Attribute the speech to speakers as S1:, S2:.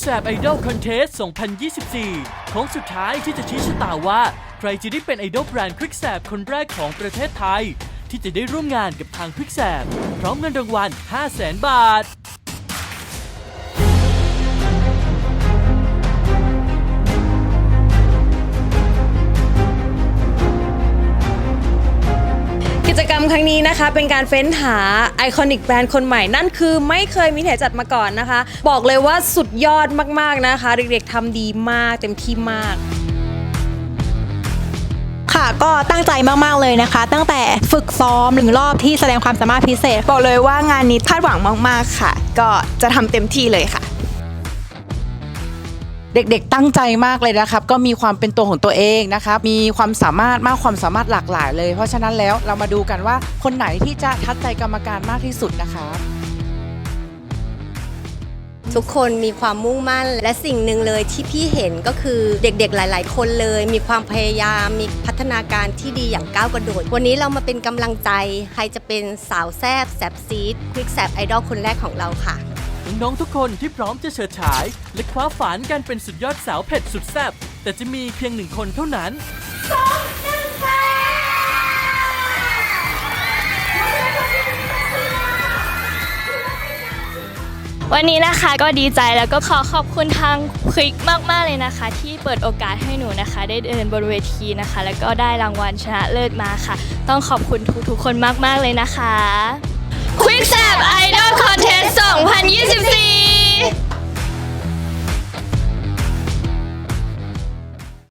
S1: แซบไอดอลคอนเทสต์2024 ของสุดท้ายที่จะชี้ชะตาว่า ใครจะได้เป็นไอดอลแบรนด์คลิกแสบคนแรกของประเทศไทย ที่จะได้ร่วมงานกับทางคลิกแสบพร้อมเงินรางวัล 500,000 บาท
S2: จกรรมครั้งนี้นะคะ เป็นการเฟ้นหาไอคอนิกแบรนด์คนใหม่นั่นคือไม่เคยมีที่ไหนจัดมาก่อนนะคะ บอกเลยว่าสุดยอดมากๆนะคะ เด็กๆทำดีมากเต็มที่มาก
S3: ค่ะก็ตั้งใจมากๆเลยนะคะ ตั้งแต่ฝึกซ้อมหนึ่งรอบที่แสดงความสามารถพิเศษ บอกเลยว่างานนี้คาดหวังมากๆค่ะ ก็จะทำเต็มที่เลยค่ะ
S4: เด็กๆตั้งใจมากเลยนะครับ ก็มีความเป็นตัวของตัวเองนะครับ มีความสามารถมากความสามารถหลากหลายเลย เพราะฉะนั้นแล้วเรามาดูกันว่าคนไหนที่จะทัดใจกรรมการมากที่สุดนะคะ
S5: ทุกคนมีความมุ่งมั่น และสิ่งหนึ่งเลยที่พี่เห็นก็คือเด็กๆหลาย ๆ คนเลย มีความพยายามมีพัฒนาการที่ดีอย่างก้าวกระโดด วันนี้เรามาเป็นกำลังใจ ใครจะเป็นสาวแซบแซบซีดควิกแซบไอดอลคนแรกของเราค่ะ
S1: น้องๆทุกคนที่พร้อมจะเฉิดฉาย และคว้าฝันการเป็นสุดยอดสาวเผ็ดสุดแซ่บแต่จะมีเพียงหนึ่งคนเท่านั้น
S6: วันนี้นะคะก็ดีใจแล้วก็ขอขอบคุณทางคลิกมาก ๆ เลยนะคะ ที่เปิดโอกาสให้หนูนะคะ ได้เดินบนเวทีนะคะ แล้วก็ได้รางวัลชนะเลิศมาค่ะ ต้องขอบคุณทุก ๆ คนมาก ๆ เลยนะคะ Quick s a p Idol Contest 2024